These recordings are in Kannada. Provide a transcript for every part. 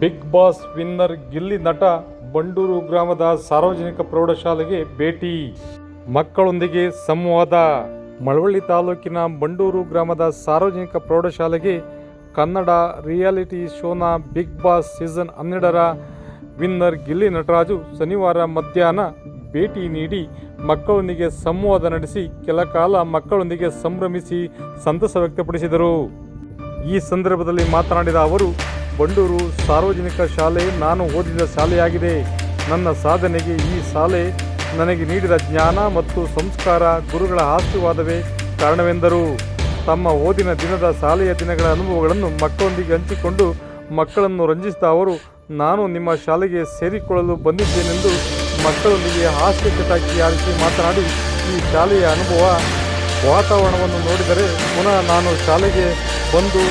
ಬಿಗ್ ಬಾಸ್ ವಿನ್ನರ್ ಗಿಲ್ಲಿ ನಟ ಬಂಡೂರು ಗ್ರಾಮದ ಸಾರ್ವಜನಿಕ ಪ್ರೌಢಶಾಲೆಗೆ ಭೇಟಿ. ಮಕ್ಕಳೊಂದಿಗೆ ಸಂವಾದ. ಮಳವಳ್ಳಿ ತಾಲೂಕಿನ ಬಂಡೂರು ಗ್ರಾಮದ ಸಾರ್ವಜನಿಕ ಪ್ರೌಢಶಾಲೆಗೆ ಕನ್ನಡ ರಿಯಾಲಿಟಿ ಶೋನ ಬಿಗ್ ಬಾಸ್ ಸೀಸನ್ ಹನ್ನೆರಡರ ವಿನ್ನರ್ ಗಿಲ್ಲಿ ನಟರಾಜು ಶನಿವಾರ ಮಧ್ಯಾಹ್ನ ಭೇಟಿ ನೀಡಿ ಮಕ್ಕಳೊಂದಿಗೆ ಸಂವಾದ ನಡೆಸಿ ಕೆಲ ಕಾಲ ಮಕ್ಕಳೊಂದಿಗೆ ಸಂಭ್ರಮಿಸಿ ಸಂತಸ ವ್ಯಕ್ತಪಡಿಸಿದರು. ಈ ಸಂದರ್ಭದಲ್ಲಿ ಮಾತನಾಡಿದ ಅವರು ಬಂಡೂರು ಸಾರ್ವಜನಿಕ ಶಾಲೆ ನಾನು ಓದಿದ ಶಾಲೆಯಾಗಿದೆ. ನನ್ನ ಸಾಧನೆಗೆ ಈ ಶಾಲೆ ನನಗೆ ನೀಡಿದ ಜ್ಞಾನ ಮತ್ತು ಸಂಸ್ಕಾರ ಗುರುಗಳ ಆಶೀರ್ವಾದವೇ ಕಾರಣವೆಂದರು. ತಮ್ಮ ಓದಿನ ದಿನದ ಶಾಲೆಯ ದಿನಗಳ ಅನುಭವಗಳನ್ನು ಮಕ್ಕಳೊಂದಿಗೆ ಹಂಚಿಕೊಂಡು ಮಕ್ಕಳನ್ನು ರಂಜಿಸಿದ ಅವರು, ನಾನು ನಿಮ್ಮ ಶಾಲೆಗೆ ಸೇರಿಕೊಳ್ಳಲು ಬಂದಿದ್ದೇನೆಂದು ಮಕ್ಕಳೊಂದಿಗೆ ಹಾಸ್ಯ ಚಟಾಕಿ ಆರಿಸಿ ಮಾತನಾಡಿ, ಈ ಶಾಲೆಯ ಅನುಭವ ವಾತಾವರಣವನ್ನು ನೋಡಿದರೆ ಪುನಃ ನಾನು ಶಾಲೆಗೆ ಬಂದು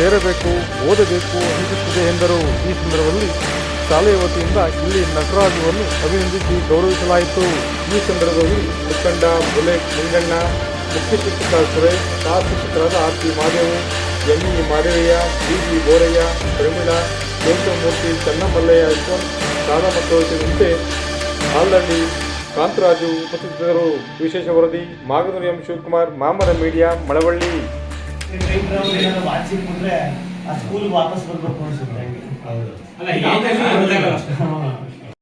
ಸೇರಬೇಕು, ಓದಬೇಕು ಅನಿಸುತ್ತದೆ ಎಂದರು. ಈ ಸಂದರ್ಭದಲ್ಲಿ ಶಾಲೆಯ ವತಿಯಿಂದ ಇಲ್ಲಿ ನಟರಾಜುವನ್ನು ಅಭಿನಂದಿಸಿ ಗೌರವಿಸಲಾಯಿತು. ಈ ಸಂದರ್ಭದಲ್ಲಿ ಮುಖಂಡ ಬುಲೆಟ್ ಲಿಂಗಣ್ಣ ಮುಖ್ಯ ಶಿಕ್ಷಕ ಸುರೇಶ್, ಸಹ ಶಿಕ್ಷಕರಾದ R P Madevu N E Madevaiah, D G Boraiah Pramila Keshavamurthy Channamallaiah Yashwant ಶಾಲಾ ಮಕ್ಕಳು ಸೇರಿದಂತೆ ಆಲ್ರೆಡಿ ಕಾಂತರಾಜು ಉಪಸ್ಥಿತರು ವಿಶೇಷ ವರದಿ, ಮಾಗನೂರು ಎಂ ಶಿವಕುಮಾರ್, ಮಾಮರ ಮೀಡಿಯಾ, ಮಳವಳ್ಳಿ. ಮಾಡಿಸಿಬಿಟ್ರೆ ಆ ಸ್ಕೂಲ್ ವಾಪಸ್ ಬರ್ಬೇಕು ಅನ್ಸುತ್ತೆ. ಅಲ್ಲ